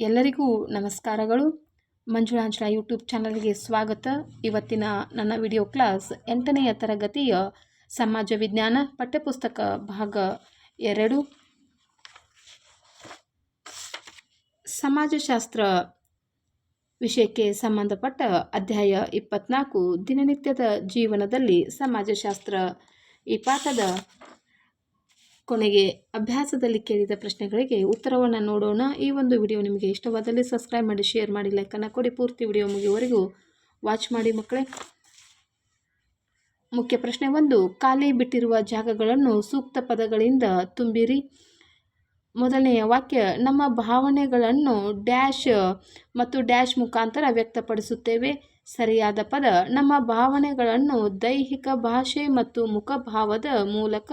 ಎಲ್ಲರಿಗೂ ನಮಸ್ಕಾರಗಳು. ಮಂಜುಳಾಂಚಲ ಯೂಟ್ಯೂಬ್ ಚಾನಲ್ಗೆ ಸ್ವಾಗತ. ಇವತ್ತಿನ ನನ್ನ ವಿಡಿಯೋ ಕ್ಲಾಸ್ ಎಂಟನೆಯ ತರಗತಿಯ ಸಮಾಜ ವಿಜ್ಞಾನ ಪಠ್ಯಪುಸ್ತಕ ಭಾಗ ಎರಡು. ಸಮಾಜಶಾಸ್ತ್ರ ವಿಷಯಕ್ಕೆ ಸಂಬಂಧಪಟ್ಟ ಅಧ್ಯಾಯ ಇಪ್ಪತ್ನಾಲ್ಕು ದಿನನಿತ್ಯದ ಜೀವನದಲ್ಲಿ ಸಮಾಜಶಾಸ್ತ್ರ ಈ ಪಾಠದ ಕೊನೆಗೆ ಅಭ್ಯಾಸದಲ್ಲಿ ಕೇಳಿದ ಪ್ರಶ್ನೆಗಳಿಗೆ ಉತ್ತರವನ್ನು ನೋಡೋಣ. ಈ ಒಂದು ವಿಡಿಯೋ ನಿಮಗೆ ಇಷ್ಟವಾದಲ್ಲಿ ಸಬ್ಸ್ಕ್ರೈಬ್ ಮಾಡಿ, ಶೇರ್ ಮಾಡಿ ಲೈಕನ್ನು ಕೊಡಿ. ಪೂರ್ತಿ ವಿಡಿಯೋ ಮುಗಿಯುವವರೆಗೂ ವಾಚ್ ಮಾಡಿ ಮಕ್ಕಳೇ. ಮುಖ್ಯ ಪ್ರಶ್ನೆ ಒಂದು, ಖಾಲಿ ಬಿಟ್ಟಿರುವ ಜಾಗಗಳನ್ನು ಸೂಕ್ತ ಪದಗಳಿಂದ ತುಂಬಿರಿ. ಮೊದಲನೆಯ ವಾಕ್ಯ, ನಮ್ಮ ಭಾವನೆಗಳನ್ನು ಡ್ಯಾಶ್ ಮತ್ತು ಡ್ಯಾಶ್ ಮುಖಾಂತರ ವ್ಯಕ್ತಪಡಿಸುತ್ತೇವೆ. ಸರಿಯಾದ ಪದ, ನಮ್ಮ ಭಾವನೆಗಳನ್ನು ದೈಹಿಕ ಭಾಷೆ ಮತ್ತು ಮುಖಭಾವದ ಮೂಲಕ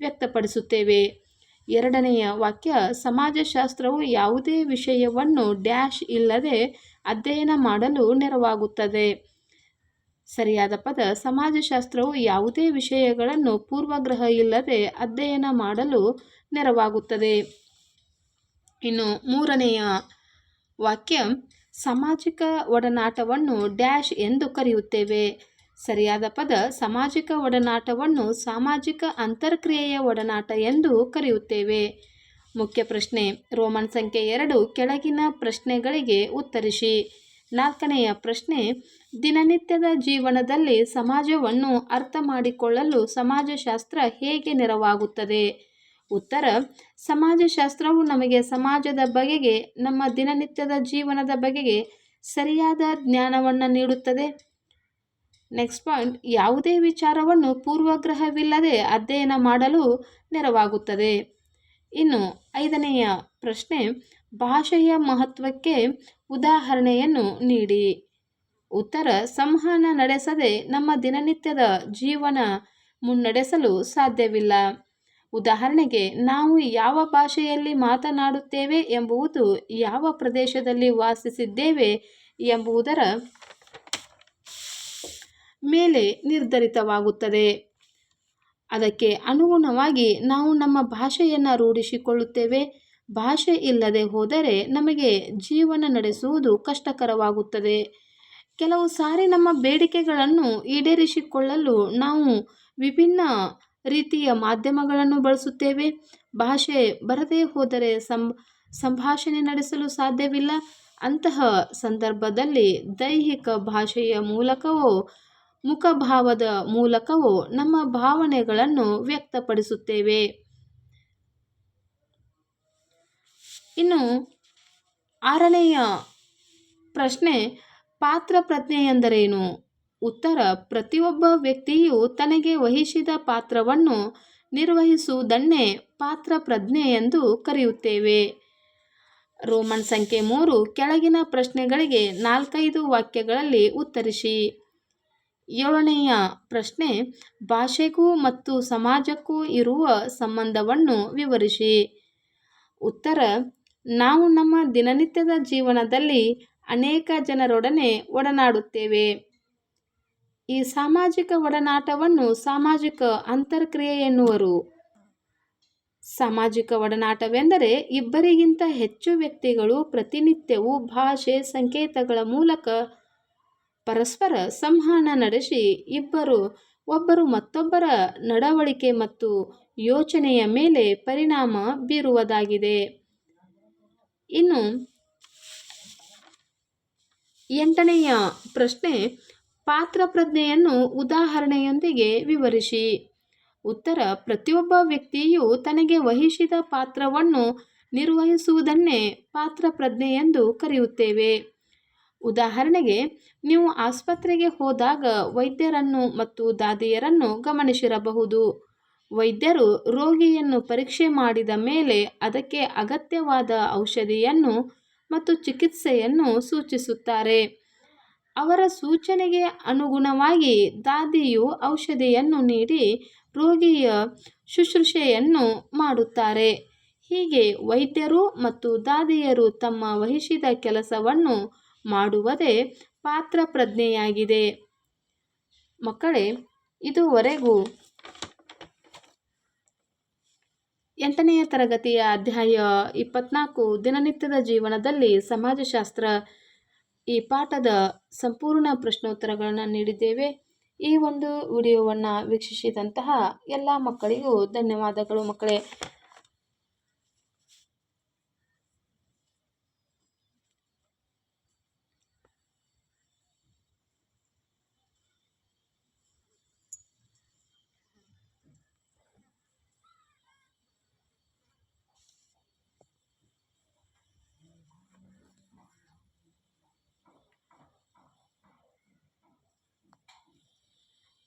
ವ್ಯಕ್ತಪಡಿಸುತ್ತೇವೆ. ಎರಡನೆಯ ವಾಕ್ಯ, ಸಮಾಜಶಾಸ್ತ್ರವು ಯಾವುದೇ ವಿಷಯವನ್ನು ಡ್ಯಾಶ್ ಇಲ್ಲದೆ ಅಧ್ಯಯನ ಮಾಡಲು ನೆರವಾಗುತ್ತದೆ. ಸರಿಯಾದ ಪದ, ಸಮಾಜಶಾಸ್ತ್ರವು ಯಾವುದೇ ವಿಷಯಗಳನ್ನು ಪೂರ್ವಗ್ರಹ ಇಲ್ಲದೆ ಅಧ್ಯಯನ ಮಾಡಲು ನೆರವಾಗುತ್ತದೆ. ಇನ್ನು ಮೂರನೆಯ ವಾಕ್ಯ, ಸಾಮಾಜಿಕ ಒಡನಾಟವನ್ನು ಡ್ಯಾಶ್ ಎಂದು ಕರೆಯುತ್ತೇವೆ. ಸರಿಯಾದ ಪದ ಸಾಮಾಜಿಕ ಒಡನಾಟವನ್ನು ಸಾಮಾಜಿಕ ಅಂತರ್ಕ್ರಿಯೆಯ ಒಡನಾಟ ಎಂದು ಕರೆಯುತ್ತೇವೆ. ಮುಖ್ಯ ಪ್ರಶ್ನೆ, ರೋಮನ್ ಸಂಖ್ಯೆ ಎರಡು ಕೆಳಗಿನ ಪ್ರಶ್ನೆಗಳಿಗೆ ಉತ್ತರಿಸಿ. ನಾಲ್ಕನೆಯ ಪ್ರಶ್ನೆ, ದಿನನಿತ್ಯದ ಜೀವನದಲ್ಲಿ ಸಮಾಜವನ್ನು ಅರ್ಥ ಮಾಡಿಕೊಳ್ಳಲು ಸಮಾಜಶಾಸ್ತ್ರ ಹೇಗೆ ನೆರವಾಗುತ್ತದೆ? ಉತ್ತರ, ಸಮಾಜಶಾಸ್ತ್ರವು ನಮಗೆ ಸಮಾಜದ ಬಗೆಗೆ, ನಮ್ಮ ದಿನನಿತ್ಯದ ಜೀವನದ ಬಗೆಗೆ ಸರಿಯಾದ ಜ್ಞಾನವನ್ನು ನೀಡುತ್ತದೆ. ನೆಕ್ಸ್ಟ್ ಪಾಯಿಂಟ್ ಯಾವುದೇ ವಿಚಾರವನ್ನು ಪೂರ್ವಗ್ರಹವಿಲ್ಲದೆ ಅಧ್ಯಯನ ಮಾಡಲು ನೆರವಾಗುತ್ತದೆ. ಇನ್ನು ಐದನೆಯ ಪ್ರಶ್ನೆ, ಭಾಷೆಯ ಮಹತ್ವಕ್ಕೆ ಉದಾಹರಣೆಯನ್ನು ನೀಡಿ. ಉತ್ತರ, ಸಂವಹನ ನಡೆಸದೆ ನಮ್ಮ ದಿನನಿತ್ಯದ ಜೀವನ ಮುನ್ನಡೆಸಲು ಸಾಧ್ಯವಿಲ್ಲ. ಉದಾಹರಣೆಗೆ, ನಾವು ಯಾವ ಭಾಷೆಯಲ್ಲಿ ಮಾತನಾಡುತ್ತೇವೆ ಎಂಬುವುದು ಯಾವ ಪ್ರದೇಶದಲ್ಲಿ ವಾಸಿಸಿದ್ದೇವೆ ಎಂಬುದರ ಮೇಲೆ ನಿರ್ಧರಿತವಾಗುತ್ತದೆ. ಅದಕ್ಕೆ ಅನುಗುಣವಾಗಿ ನಾವು ನಮ್ಮ ಭಾಷೆಯನ್ನು ರೂಢಿಸಿಕೊಳ್ಳುತ್ತೇವೆ. ಭಾಷೆ ಇಲ್ಲದೆ ಹೋದರೆ ನಮಗೆ ಜೀವನ ನಡೆಸುವುದು ಕಷ್ಟಕರವಾಗುತ್ತದೆ. ಕೆಲವು ಸಾರಿ ನಮ್ಮ ಬೇಡಿಕೆಗಳನ್ನು ಈಡೇರಿಸಿಕೊಳ್ಳಲು ನಾವು ವಿಭಿನ್ನ ರೀತಿಯ ಮಾಧ್ಯಮಗಳನ್ನು ಬಳಸುತ್ತೇವೆ. ಭಾಷೆ ಬರದೇ ಹೋದರೆ ಸಂಭಾಷಣೆ ನಡೆಸಲು ಸಾಧ್ಯವಿಲ್ಲ. ಅಂತಹ ಸಂದರ್ಭದಲ್ಲಿ ದೈಹಿಕ ಭಾಷೆಯ ಮೂಲಕವೋ ಮುಖಭಾವದ ಮೂಲಕವೂ ನಮ್ಮ ಭಾವನೆಗಳನ್ನು ವ್ಯಕ್ತಪಡಿಸುತ್ತೇವೆ. ಇನ್ನು ಆರನೆಯ ಪ್ರಶ್ನೆ, ಪಾತ್ರ ಪ್ರಜ್ಞೆ ಎಂದರೇನು? ಉತ್ತರ, ಪ್ರತಿಯೊಬ್ಬ ವ್ಯಕ್ತಿಯು ತನಗೆ ವಹಿಸಿದ ಪಾತ್ರವನ್ನು ನಿರ್ವಹಿಸುವುದನ್ನೇ ಪಾತ್ರ ಪ್ರಜ್ಞೆ ಎಂದು ಕರೆಯುತ್ತೇವೆ. ರೋಮನ್ ಸಂಖ್ಯೆ ಮೂರು, ಕೆಳಗಿನ ಪ್ರಶ್ನೆಗಳಿಗೆ ನಾಲ್ಕೈದು ವಾಕ್ಯಗಳಲ್ಲಿ ಉತ್ತರಿಸಿ. ಏಳನೆಯ ಪ್ರಶ್ನೆ, ಭಾಷೆಗೂ ಮತ್ತು ಸಮಾಜಕ್ಕೂ ಇರುವ ಸಂಬಂಧವನ್ನು ವಿವರಿಸಿ. ಉತ್ತರ, ನಾವು ನಮ್ಮ ದಿನನಿತ್ಯದ ಜೀವನದಲ್ಲಿ ಅನೇಕ ಜನರೊಡನೆ ಒಡನಾಡುತ್ತೇವೆ. ಈ ಸಾಮಾಜಿಕ ಒಡನಾಟವನ್ನು ಸಾಮಾಜಿಕ ಅಂತರ್ಕ್ರಿಯೆ ಎನ್ನುವರು. ಸಾಮಾಜಿಕ ಒಡನಾಟವೆಂದರೆ ಇಬ್ಬರಿಗಿಂತ ಹೆಚ್ಚು ವ್ಯಕ್ತಿಗಳು ಪ್ರತಿನಿತ್ಯವೂ ಭಾಷೆ ಸಂಕೇತಗಳ ಮೂಲಕ ಪರಸ್ಪರ ಸಂವಹನ ನಡೆಸಿ ಇಬ್ಬರು, ಒಬ್ಬರು ಮತ್ತೊಬ್ಬರ ನಡವಳಿಕೆ ಮತ್ತು ಯೋಚನೆಯ ಮೇಲೆ ಪರಿಣಾಮ ಬೀರುವುದಾಗಿದೆ. ಇನ್ನು ಎಂಟನೆಯ ಪ್ರಶ್ನೆ, ಪಾತ್ರ ಪ್ರಜ್ಞೆಯನ್ನು ಉದಾಹರಣೆಯೊಂದಿಗೆ ವಿವರಿಸಿ. ಉತ್ತರ, ಪ್ರತಿಯೊಬ್ಬ ವ್ಯಕ್ತಿಯು ತನಗೆ ವಹಿಸಿದ ಪಾತ್ರವನ್ನು ನಿರ್ವಹಿಸುವುದನ್ನೇ ಪಾತ್ರ ಪ್ರಜ್ಞೆ ಎಂದು ಕರೆಯುತ್ತೇವೆ. ಉದಾಹರಣೆಗೆ, ನೀವು ಆಸ್ಪತ್ರೆಗೆ ಹೋದಾಗ ವೈದ್ಯರನ್ನು ಮತ್ತು ದಾದಿಯರನ್ನು ಗಮನಿಸಿರಬಹುದು. ವೈದ್ಯರು ರೋಗಿಯನ್ನು ಪರೀಕ್ಷೆ ಮಾಡಿದ ಮೇಲೆ ಅದಕ್ಕೆ ಅಗತ್ಯವಾದ ಔಷಧಿಯನ್ನು ಮತ್ತು ಚಿಕಿತ್ಸೆಯನ್ನು ಸೂಚಿಸುತ್ತಾರೆ. ಅವರ ಸೂಚನೆಗೆ ಅನುಗುಣವಾಗಿ ದಾದಿಯು ಔಷಧಿಯನ್ನು ನೀಡಿ ರೋಗಿಯ ಶುಶ್ರೂಷೆಯನ್ನು ಮಾಡುತ್ತಾರೆ. ಹೀಗೆ ವೈದ್ಯರು ಮತ್ತು ದಾದಿಯರು ತಮ್ಮ ವಹಿಸಿದ ಕೆಲಸವನ್ನು ಮಾಡುವುದೇ ಪಾತ್ರ ಪ್ರಜ್ಞೆಯಾಗಿದೆ ಮಕ್ಕಳೇ, ಇದುವರೆಗೂ ಎಂಟನೆಯ ತರಗತಿಯ ಅಧ್ಯಾಯ ಇಪ್ಪತ್ನಾಲ್ಕು ದಿನನಿತ್ಯದ ಜೀವನದಲ್ಲಿ ಸಮಾಜಶಾಸ್ತ್ರ ಈ ಪಾಠದ ಸಂಪೂರ್ಣ ಪ್ರಶ್ನೋತ್ತರಗಳನ್ನು ನೀಡಿದ್ದೇವೆ. ಈ ಒಂದು ವಿಡಿಯೋವನ್ನು ವೀಕ್ಷಿಸಿದಂತಹ ಎಲ್ಲ ಮಕ್ಕಳಿಗೂ ಧನ್ಯವಾದಗಳು ಮಕ್ಕಳೇ.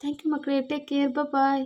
थैंक यू मकड़े टेक केयर बाय